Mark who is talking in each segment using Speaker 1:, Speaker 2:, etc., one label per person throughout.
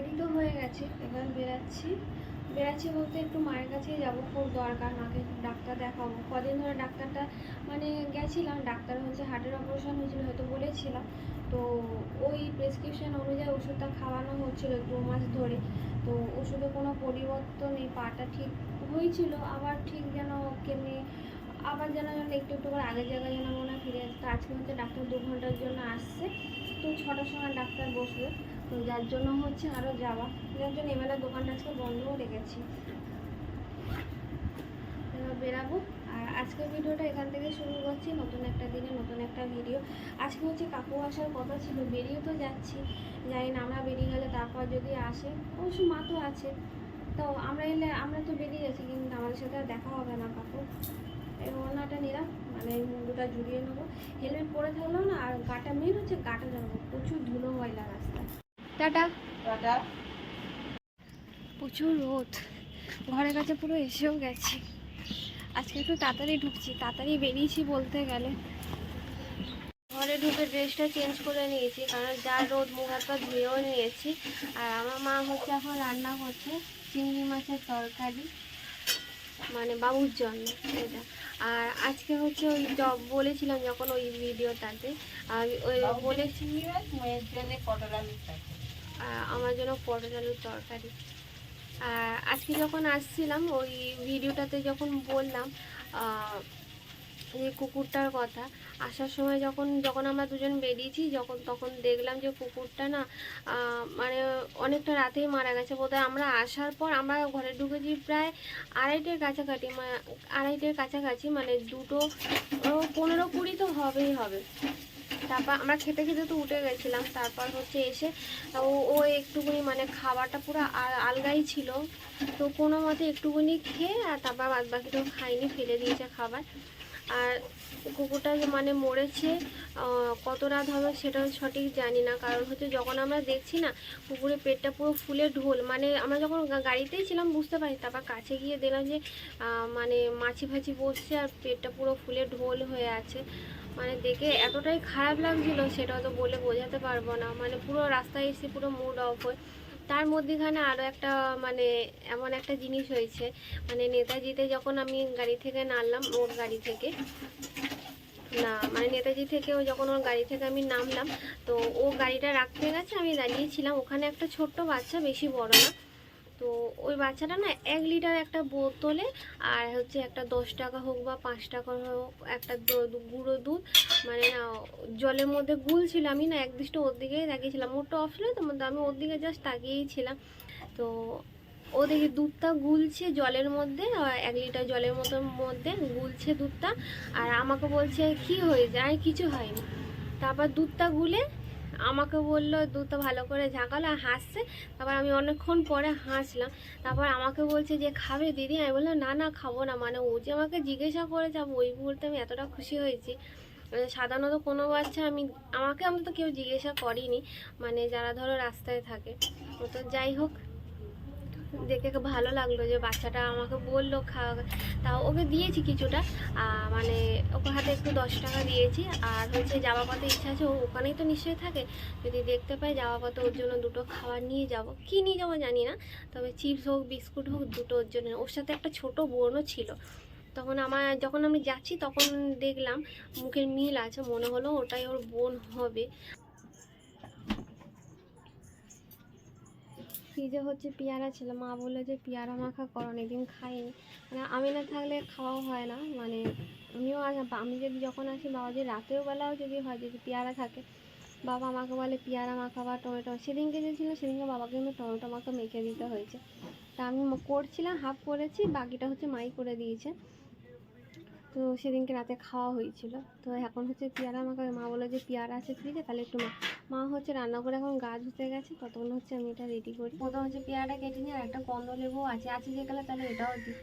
Speaker 1: Ready তো হয়ে গেছে, এবার বেরাচ্ছি। বেরাচ্ছি বলতে একটু মায়ের কাছেই যাব খুব দরকার, মাকে ডাক্তার দেখাবো। কদিন ধরে ডাক্তারটা মানে গেছিলাম, ডাক্তার হচ্ছে হার্টের অপারেশন হয়েছিল হয়তো বলেছিলাম। তো ওই প্রেসক্রিপশন অনুযায়ী ওষুধটা খাওয়ানো হচ্ছিল দু মাস ধরে। তো ওষুধে কোনো পরিবর্তন এই পাটা ঠিক হয়েছিল, আবার ঠিক যেন কেমনি, আবার যেন যেন একটু একটু করে আগের জায়গায় যেন মনে ফিরে আসছে আজকে হচ্ছে ডাক্তার দু ঘণ্টার জন্য আসছে। তো ছটার সময় ডাক্তার বসবে। তো যার জন্য হচ্ছে আরও যাওয়া। যার জন্য এবেলা দোকানটা আজকে বন্ধও রেখেছি। বেরাবো। আর আজকের ভিডিওটা এখান থেকে শুরু করছি। নতুন একটা দিনে নতুন একটা ভিডিও। আজকে হচ্ছে কাকু আসার কথা ছিল। বেরিয়ে তো যাচ্ছি। যাই না, আমরা বেরিয়ে গেলে তারপর যদি আসে। অবশ্য মা তো আছে। তো আমরা এলে, আমরা তো বেরিয়ে গেছি কিন্তু আমাদের সাথে আর দেখা হবে না কাকু। এই ওড়নাটা নিলাম। মানে মুন্ডুটা জুড়িয়ে নেব। হেলমেট পরে থাকলেও না, আর গাটা মেন হচ্ছে গাটা জানব প্রচুর ধুলো ময়লা রাস্তায়। টাটা।
Speaker 2: টাটা।
Speaker 1: প্রচুর রোদ। ঘরের কাছে পুরো এসেও গেছি। আজকে একটু তাড়াতাড়ি ঢুকছি তাড়াতাড়ি বেরিয়েছি বলতে গেলে। ঘরে ঢুকে ড্রেসটা চেঞ্জ করে নিয়েছি কারণ যা রোদ মুখ হাত পা ধুয়েও নিয়েছি। আর আমার মা হচ্ছে এখন রান্না করছে চিংড়ি মাছের তরকারি মানে বাবুর জন্য এটা। আর আজকে হচ্ছে ওই জব বলেছিলাম যখন ওই ভিডিওটাতে আর ওই বলেছি
Speaker 2: মেয়ের জন্য পটল আলু
Speaker 1: আমার জন্য পটল আলুর তরকারি আজকে যখন আসছিলাম, ওই ভিডিওটাতে যখন বললাম যে কুকুরটার কথা, আসার সময় যখন যখন আমরা দুজন বেরিয়েছি, যখন, তখন দেখলাম যে কুকুরটা না মানে অনেকটা রাতেই মারা গেছে। বোধহয় আমরা আসার পর আমরা ঘরে ঢুকেছি প্রায় আড়াইটের কাছাকাছি আড়াইটের কাছাকাছি মানে দুটো পনেরো কুড়ি তো হবেই হবে। তারপর আমরা খেতে খেতে তো উঠে গেছিলাম, তারপর হচ্ছে এসে ও ও একটুখানি মানে খাবারটা পুরো আলগাই ছিল। তো কোনো মতে একটুখানি খেয়ে আর তারপর বাদ বাকিটাও খাইনি, ফেলে দিয়েছে খাবার। আর কুকুরটা যে মানে মরেছে কত রাত হবে সেটাও সঠিক জানি না। কারণ হচ্ছে যখন আমরা দেখছি না, কুকুরের পেটটা পুরো ফুলে ঢোল। মানে আমরা যখন গাড়িতেই ছিলাম, বুঝতে পারি তারপর কাছে গিয়ে দেখলাম যে মানে মাছি ফাছি বসছে আর পেটটা পুরো ফুলে ঢোল হয়ে আছে। মানে দেখে এতটাই খারাপ লাগছিল, সেটা তো বলে বোঝাতে পারব না। মানে পুরো রাস্তায় এসে পুরো মুড অফ হয়ে। তার মধ্যেখানে আরও একটা মানে এমন একটা জিনিস হয়েছে। মানে নেতাজিতে যখন আমি গাড়ি থেকে নামলাম, ওর গাড়ি থেকে, না মানে নেতাজি থেকেও যখন ওর গাড়ি থেকে আমি নামলাম, তো ও গাড়িটা রাখতে গেছে, আমি দাঁড়িয়েছিলাম। ওখানে একটা ছোট্ট বাচ্চা, বেশি বড় না। তো ওই বাচ্চাটা না এক লিটার একটা বোতলে আর হচ্ছে একটা দশ টাকা হোক বা পাঁচ টাকা হোক, একটা গুঁড়ো দুধ মানে না জলের মধ্যে গুল ছিল আমি না একদৃষ্ট ওর দিকেই তাকিয়েছিলাম। ওরটা অফ ছিল তো আমি ওর দিকে জাস্ট তাকিয়েই ছিলাম। তো ও দেখি দুধটা গুলছে জলের মধ্যে এক লিটার জলের মতো মধ্যে গুলছে দুধটা। আর আমাকে বলছে, কি হয়ে যায়? কিছু হয়নি। তারপর দুধটা গুলে আমাকে বলল, দুধটা ভালো করে ঝাঁকালো আর হাসছে। তারপর আমি অনেকক্ষণ পরে হাসলাম। তারপর আমাকে বলছে যে, খাবে দিদি? আমি বললাম, না না, খাব না। মানে ও যে আমাকে জিজ্ঞাসা করেছে, আমি ওই মুহূর্তে আমি এতটা খুশি হয়েছি। মানে সাধারণত কোনো বাচ্চা আমি, আমাকে আমি তো কেউ জিজ্ঞাসা করিনি। মানে যারা ধরো রাস্তায় থাকে। তো যাই হোক, দেখে ভালো লাগল যে বাচ্চাটা আমাকে বলল খাওয়া। তাও ওকে দিয়েছি কিছুটা। মানে ওকে হাতে একটু দশ টাকা দিয়েছি। আর হচ্ছে যাওয়া পথে ইচ্ছা আছে, ও ওখানেই তো নিশ্চয়ই থাকে। যদি দেখতে পাই যাওয়া পথে ওর জন্য দুটো খাবার নিয়ে যাব, কি নিয়ে যাব জানি না। তবে চিপস হোক, বিস্কুট হোক, দুটো ওর জন্য। ওর সাথে একটা ছোট বোনও ছিল। তখন আমার, যখন আমি যাচ্ছি তখন দেখলাম মুখের মিল আছে, মনে হলো ওটাই ওর বোন হবে। ফ্রিজে হচ্ছে পেয়ারা ছিল, মা বলল যে পেয়ারা মাখা করো, অনেকদিন খাইনি। মানে আমি না থাকলে খাওয়াও হয় না মানে আমিও আস আমি যদি যখন আসি বাবা যদি রাতেও বেলাও যদি হয় যদি পেয়ারা থাকে, বাবা আমাকে বলে পেয়ারা মাখা বা টমেটো, সেদিনকে যে ছিল সেদিনকে বাবাকে আমি টমেটো মাখা মেখে দিতে হয়েছে। তা আমি করছিলাম, হাফ করেছি, বাকিটা হচ্ছে মাই করে দিয়েছে। তো সেদিনকে রাতে খাওয়া হয়েছিল। তো এখন হচ্ছে পেয়ারা মাখা মা বলে যে পেয়ারা আছে ফ্রিজে তাহলে একটু মা মা হচ্ছে রান্না করে এখন গা ধুতে গেছে, ততক্ষণ হচ্ছে আমি এটা রেডি করি। প্রথম হচ্ছে পেয়ারাটা কেটে নিয়ে আর একটা কন্দ লেবু আছে। আছে যে গেলে তাহলে এটাও দিই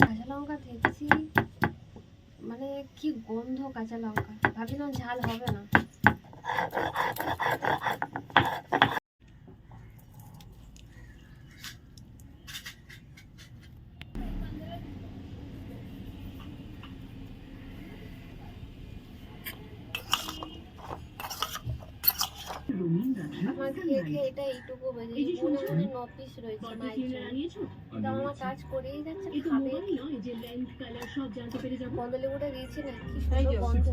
Speaker 1: কাঁচা লঙ্কা দেখছি মানে কি গন্ধ কাঁচা লঙ্কা। ভাবছিলাম ঝাল হবে না। আমার খেয়ে এটা এইটুকু বেজে মনে মনে ন পিস রয়েছে মায়ের আমার কাজ করেই যাচ্ছে খাবে। বন্ধ লেবুটা দিয়েছি না কি সুন্দর গন্ধ।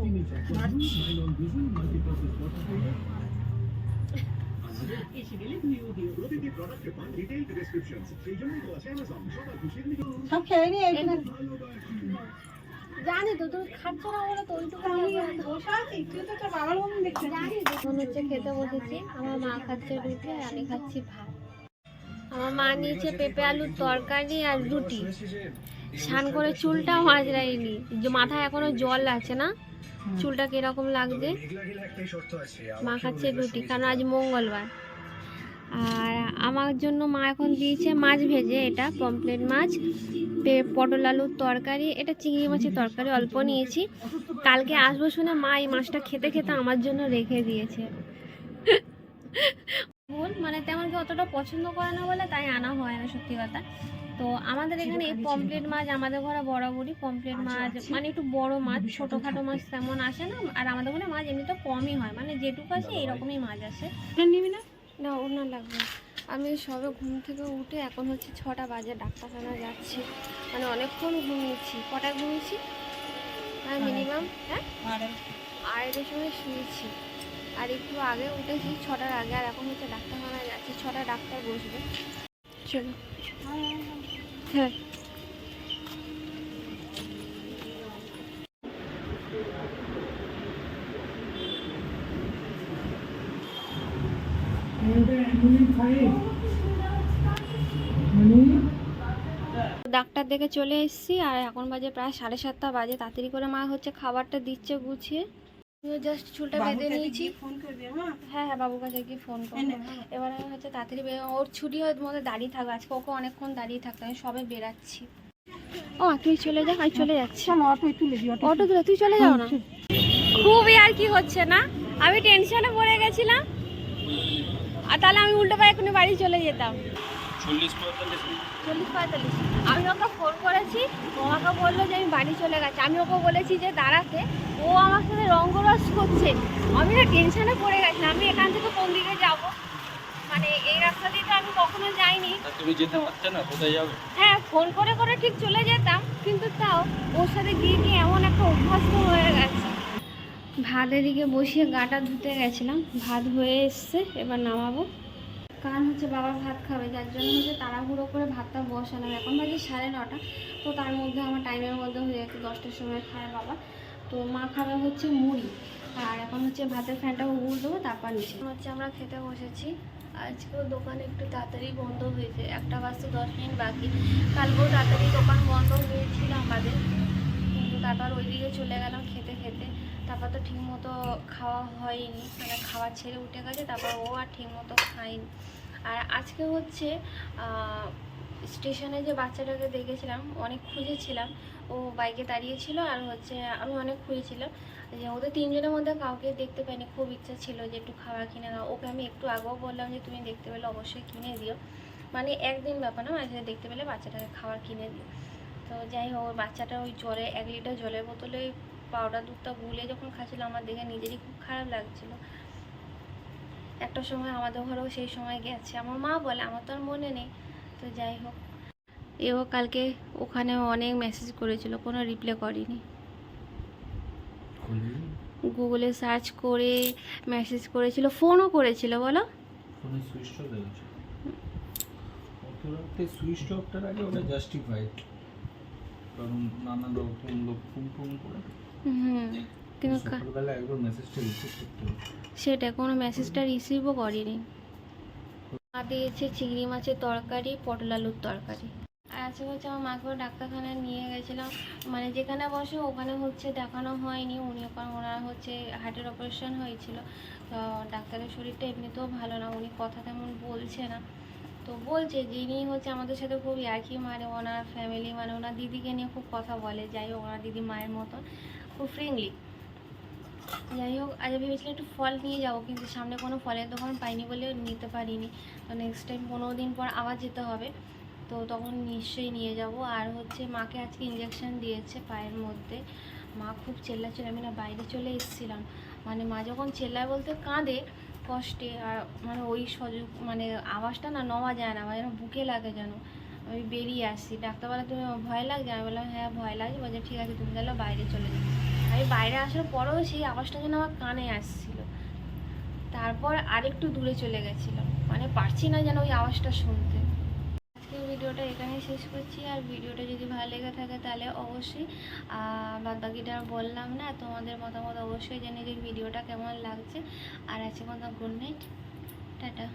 Speaker 3: তো
Speaker 2: সব খেয়ে নিয়ে
Speaker 1: জানি তো তুমি খাচ্ছ না বলে তো ওইটুকু
Speaker 2: আমি বসে আছি তুই তো তোর বাবার মতন দেখছিস
Speaker 1: জানি এখন হচ্ছে খেতে বসেছি আমার মা খাচ্ছে রুটি আর আমি খাচ্ছি ভাত। আমার মা নিয়েছে পেঁপে আলুর তরকারি আর রুটি। স্নান করে চুলটা মাজরাইনি যে মাথায় এখনও জল আছে না চুলটা কীরকম লাগবে মা খাচ্ছে রুটি কারণ আজ মঙ্গলবার। আর আমার জন্য মা এখন দিয়েছে মাছ ভেজে এটা পমপ্লেট মাছ পটল আলুর তরকারি এটা চিংড়ি মাছের তরকারি অল্প নিয়েছি। কালকে আসব শুনে মা এই মাছটা খেতে খেতে আমার জন্য রেখে দিয়েছে। ভুল মানে তেমন কি অতটা পছন্দ করে না বলে তাই আনা হয় না সত্যি কথা। তো আমাদের এখানে এই পমপ্লেট মাছ আমাদের ঘরে বরাবরই পমপ্লেট মাছ মানে একটু বড় মাছ ছোটোখাটো মাছ তেমন আসে না আর আমাদের ঘরে মাছ এমনিতে কমই হয় মানে যেটুকু আসে এরকমই মাছ আসে।
Speaker 2: নিবি না?
Speaker 1: না ওর না লাগবে আমি সবে ঘুম থেকে উঠে এখন হচ্ছে ছটা বাজে ডাক্তারখানা যাচ্ছি। মানে অনেকক্ষণ ঘুমিয়েছি। কটায় ঘুমিয়েছি? হ্যাঁ মিনিমাম হ্যাঁ? আড়াইটার সময় শুয়েছি। আর একটু আগে উঠেছি ছটার আগে। আর এখন হচ্ছে ডাক্তারখানায় যাচ্ছি। ছটা ডাক্তার বসবে। চলো। হ্যাঁ। ডাক্তার দেখে চলে এসেছি আর এখন বাজে প্রায় সাড়ে সাতটা বাজে। তাড়াতাড়ি করে মা হচ্ছে খাবারটা দিচ্ছে গুছিয়ে। জাস্ট চুলটা বেঁধে নিয়েছি।
Speaker 2: মা?
Speaker 1: হ্যাঁ হ্যাঁ বাবুর কাছে গিয়ে ফোন করব। এবার আমি হচ্ছে তাড়াতাড়ি ওর ছুটি হয় মধ্যে দাঁড়িয়ে থাকবে। আজকে ওকে অনেকক্ষণ দাঁড়িয়ে থাকতে আমি সবে বেরাচ্ছি। ও তুই চলে যা আমি চলে যাচ্ছি।
Speaker 2: চল অটোয় তুলে
Speaker 1: অটো তুই চলে যাও না। খুবই আর কি হচ্ছে না? আমি টেনশনে পড়ে গেছিলাম। আর তাহলে আমি উল্টো পায়ে এখনই বাড়ি চলে যেতাম। চল্লিশ পঁয়তাল্লিশ আমি ওকে ফোন করেছি ও আমাকে বলল যে আমি বাড়ি চলে গেছি। আমি ওকে বলেছি যে দাঁড়াতে ও আমার সাথে রঙ্গরস করছে। আমি না টেনশনে পড়ে গেছি। আমি এখান থেকে কোন দিকে যাব? মানে এই রাস্তা দিয়ে তো আমি কখনো যাইনি।
Speaker 4: তুমি যেতে পারছ না? কোথায় যাবে?
Speaker 1: হ্যাঁ ফোন করে করে ঠিক চলে যেতাম। কিন্তু তাও ওর সাথে গিয়ে গিয়ে এমন একটা অভ্যস্ত হয়ে গেছে। ভাত এদিকে বসিয়ে গাটা ধুতে গেছিলাম। ভাত হয়ে এসছে, এবার নামাবো। কারণ হচ্ছে বাবা ভাত খাবে, যার জন্য হচ্ছে তাড়াহুড়ো করে ভাতটা বসালাম। এখন বাজে সাড়ে নটা, তো তার মধ্যে আমার টাইমের মধ্যে হয়ে যাচ্ছে দশটার সময় খায় বাবা। তো মা খাবে হচ্ছে মুড়ি, আর এখন হচ্ছে ভাতের ফ্যানটা উগুল দেবো, তারপর নিচে। হচ্ছে আমরা খেতে বসেছি। আজকেও দোকান একটু তাড়াতাড়ি বন্ধ হয়েছে, একটা বাজতে দশ মিনিট বাকি। কালকেও তাড়াতাড়ি দোকান বন্ধ হয়েছিল আমাদের। কিন্তু তারপর ওইদিকে চলে গেলাম খেতে খেতে। তারপর তো ঠিকমতো খাওয়া হয়নি মানে খাওয়া ছেড়ে উঠে গেছে, তারপর ও আর ঠিকমতো খায়নি। আর আজকে হচ্ছে স্টেশনে যে বাচ্চাটাকে দেখেছিলাম, অনেক খুঁজেছিলাম, ও বাইকে দাঁড়িয়েছিল আর হচ্ছে আমি অনেক খুঁজেছিলাম, যে ওদের তিনজনের মধ্যে কাউকে দেখতে পাইনি খুব ইচ্ছা ছিল যে একটু খাবার কিনে দাও। ওকে আমি একটু আগেও বললাম যে তুমি দেখতে পেলে অবশ্যই কিনে দিও। মানে একদিন ব্যাপার না মাঝে দেখতে পেলে বাচ্চাটাকে খাবার কিনে দিও। তো যাই হোক বাচ্চাটা ওই জলে, এক লিটার জলের বোতলে পাউডার দুধটা গুলে যখন খাচ্ছিল আমার দেখে নিজেরই খুব খারাপ লাগছিল। একটা সময় আমাদের ঘরেও সেই সময় গেছে। আমার মা বলে আমার তো আর মনে নেই। তো যাই হোক এও কালকে ওখানে অনেক মেসেজ করেছিল কোনো রিপ্লাই করিনি। গুগলে সার্চ করে মেসেজ করেছিল ফোনও করেছিল বলো।
Speaker 4: সুইচ অফটার আগে ওটা জাস্টিফাইড কারণ নানা রকম লোক ফোন ফোন করে।
Speaker 1: হুম কিন্তু
Speaker 4: সকালবেলা একবার মেসেজটা রিসিভ করতে
Speaker 1: সেটা কোনো মেসেজটা রিসিভও করিনি। মা দিয়েছে চিংড়ি মাছের তরকারি পটল আলুর তরকারি। আর আজকে হচ্ছে আমার মাকে ডাক্তারখানায় নিয়ে গেছিলাম। মানে যেখানে বসে ওখানে হচ্ছে দেখানো হয়নি। উনি ওখানে ওনার হচ্ছে হার্টের অপারেশন হয়েছিল। তো ডাক্তারের শরীরটা এমনিতেও ভালো না। উনি কথা তেমন বলছে না। তো বলছে যিনি হচ্ছে আমাদের সাথে খুব একই মানে ওনার ফ্যামিলি মানে ওনার দিদিকে নিয়ে খুব কথা বলে। যাই হোক, ওনার দিদি মায়ের মতন, খুব ফ্রেন্ডলি যাই হোক, আজ ভেবেছিলাম একটু ফল নিয়ে যাব, কিন্তু সামনে কোনো ফলের দোকান পাইনি বলে নিতে পারিনি। তো নেক্সট টাইম পনেরো দিন পর আবার যেতে হবে। তো তখন নিশ্চয়ই নিয়ে যাব। আর হচ্ছে মাকে আজকে ইঞ্জেকশন দিয়েছে পায়ের মধ্যে। মা খুব চেল্লাচ্ছিল, আমি না বাইরে চলে এসেছিলাম। মানে মা যখন চেল্লায় বলতে কাঁদে কষ্টে আর মানে ওই সজগ মানে আওয়াজটা না নেওয়া যায় না আমার যেন বুকে লাগে যেন। আমি বেরিয়ে আসছি ডাক্তার বলে তুমি ভয় লাগছে, আমি বললাম হ্যাঁ ভয় লাগছে। বলছে, ঠিক আছে, তুমি তাহলে বাইরে চলে যাও। আমি বাইরে আসার পরেও সেই আওয়াজটা যেন আমার কানে আসছিল। তারপর আরেকটু দূরে চলে গেছিলাম। মানে পারছি না যেন ওই আওয়াজটা শুনতে। ভিডিওটা এখানেই শেষ করছি। আর ভিডিওটা যদি ভালো লেগে থাকে তাহলে অবশ্যই বাদ বাকিটা বললাম না, তোমাদের মতামত অবশ্যই জেনে যে ভিডিওটা কেমন লাগছে। আর আছে মতো গুড নাইট, টাটা।